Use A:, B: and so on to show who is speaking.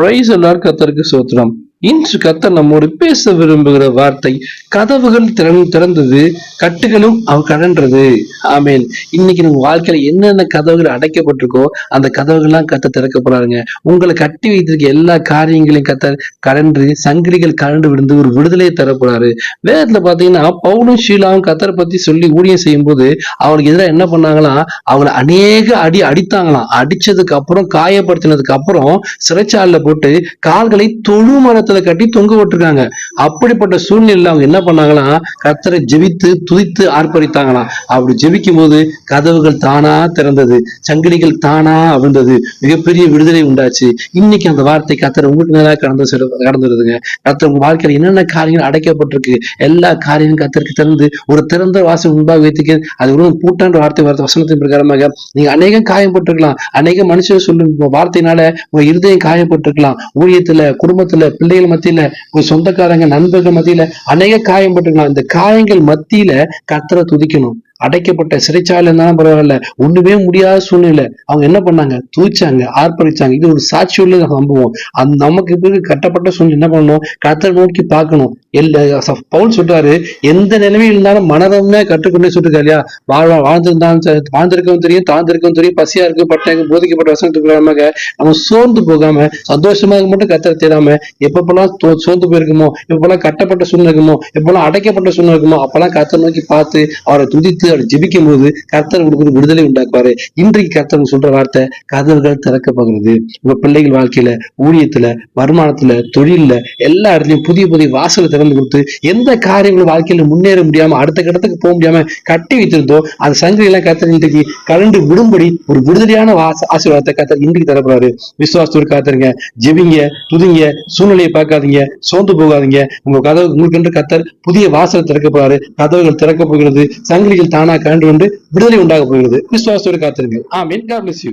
A: Price எல்லாரும் கத்தருக்கு சோத்திரம். இன்று கத்தர் நம்மோடு பேச விரும்புகிற வார்த்தை கதவுகள் திறன் திறந்தது கட்டுகளும் அவ கடன்றது ஆமேன். இன்னைக்கு நம்ம வாழ்க்கையில என்னென்ன கதவுகள் அடைக்கப்பட்டிருக்கோ அந்த கதவுகள்லாம் கத்த திறக்க போறாருங்க. உங்களை கட்டி வைத்திருக்க எல்லா காரியங்களையும் கத்த கடன்று சங்கிலிகள் கரண்டு விழுந்து ஒரு விடுதலையை தர போறாரு. வேதத்துல பாத்தீங்கன்னா பவுலும் ஷீலாவும் கத்தரை பத்தி சொல்லி ஊழியம் செய்யும் போது அவங்களுக்கு எதிராக என்ன பண்ணாங்களாம்? அவங்கள அநேக அடி அடித்தாங்களாம். அடிச்சதுக்கு அப்புறம் காயப்படுத்தினதுக்கு அப்புறம் சிறைச்சாலில் போட்டு கால்களை தொழுமரத்தை மரத்துல கட்டி தொங்க விட்டுருக்காங்க. அப்படிப்பட்ட சூழ்நிலையில அவங்க என்ன பண்ணாங்களாம் கத்தரை ஜெபித்து துதித்து ஆர்ப்பரித்தாங்களாம். அப்படி ஜெபிக்கும் போது கதவுகள் தானா திறந்தது. சங்கிலிகள் தானா அவிழ்ந்தது மிகப்பெரிய விடுதலை உண்டாச்சு. இன்னைக்கு அந்த வார்த்தை கத்தர் உங்களுக்கு நேராக கடந்து கடந்துருதுங்க கத்தர் உங்க வாழ்க்கையில என்னென்ன காரியங்கள் அடைக்கப்பட்டிருக்கு எல்லா காரியங்களும் கத்தருக்கு திறந்து ஒரு திறந்த வாசல் முன்பாக வைத்துக்கு அது ஒரு பூட்டான்ற வார்த்தை வார்த்தை வசனத்தின் பிரகாரமாக நீங்க அநேகம் காயப்பட்டிருக்கலாம் அநேக மனுஷர் சொல்லும் வார்த்தையினால உங்க இருதயம் காயப்பட்டிருக்கலாம். ஊழியத்துல குடும்பத்துல பிள்ளைகள் மத்தியில உங்க சொந்தக்காரங்க நண்பர்கள் மத்தியில அநேக காயம் காயப்பட்டிருக்கலாம் இந்த காயங்கள் மத்தியில கத்தரை துதிக்கணும். அடைக்கப்பட்ட சிறைச்சாலை இருந்தாலும் பரவாயில்ல. ஒண்ணுமே முடியாத சூழ்நிலை. அவங்க என்ன பண்ணாங்க? தூச்சாங்க ஆர்ப்பரிச்சாங்க. இது ஒரு சாட்சி உள்ள சம்பவம் அந்த நமக்கு பிறகு கட்டப்பட்ட சூழ்நிலை என்ன பண்ணணும்? கத்தரை நோக்கி பார்க்கணும். எல்லா பவுல் சொல்றாரு எந்த நிலைமையில் இருந்தாலும் மனதமே கற்றுக்கொண்டே சொல்லிருக்கா இல்லையா? வாழ்வா வாழ்ந்திருந்தாலும் வாழ்ந்திருக்கவும் தெரியும் தாழ்ந்திருக்கவும் தெரியும் பசியா இருக்கு பட்டாங்க போதிக்கப்பட்ட வசனத்துக்கு நம்ம சோர்ந்து போகாம சந்தோஷமாக மட்டும் கத்தரை தேடாம. எப்பப்பெல்லாம் தோ- சோர்ந்து போயிருக்குமோ எப்பெல்லாம் கட்டப்பட்ட சூழ்நிலை இருக்குமோ எப்பெல்லாம் அடைக்கப்பட்ட சூழ்நிலை இருக்குமோ அப்பெல்லாம் கத்தரை நோக்கி பார்த்து அவரை துதித்து அவர் ஜெபிக்கும் போது கர்த்தர் கொடுக்குற விடுதலை உண்டாக்குவாரு. இன்றைக்கு கர்த்தர் சொல்ற வார்த்தை கதவுகள் திறக்க போகிறது உங்க பிள்ளைகள் வாழ்க்கையில ஊழியத்துல வருமானத்துல தொழில்ல எல்லா இடத்துலயும் புதிய புதிய வாசலை திறந்து கொடுத்து எந்த காரியங்களும் வாழ்க்கையில முன்னேற முடியாம அடுத்த கட்டத்துக்கு போக முடியாம கட்டி வைத்திருந்தோம் அந்த சங்கிலி கர்த்தர் இன்றைக்கு கலண்டு விடும்படி ஒரு விடுதலையான வாச ஆசீர்வாதத்தை கர்த்தர் இன்றைக்கு தரப்படுறாரு விசுவாசத்தோடு காத்துருங்க. ஜெபிங்க துதிங்க சூழ்நிலையை பார்க்காதீங்க சோர்ந்து போகாதீங்க. உங்க கதவு உங்களுக்கு கத்தர் புதிய வாசலை திறக்க போறாரு கதவுகள் திறக்க போகிறது சங்கிலிகள் தானா கண்டு கொண்டு விடுதலை உண்டாக போகிறது. விசுவாசத்தோடு காத்திருங்க ஆமீன். God bless you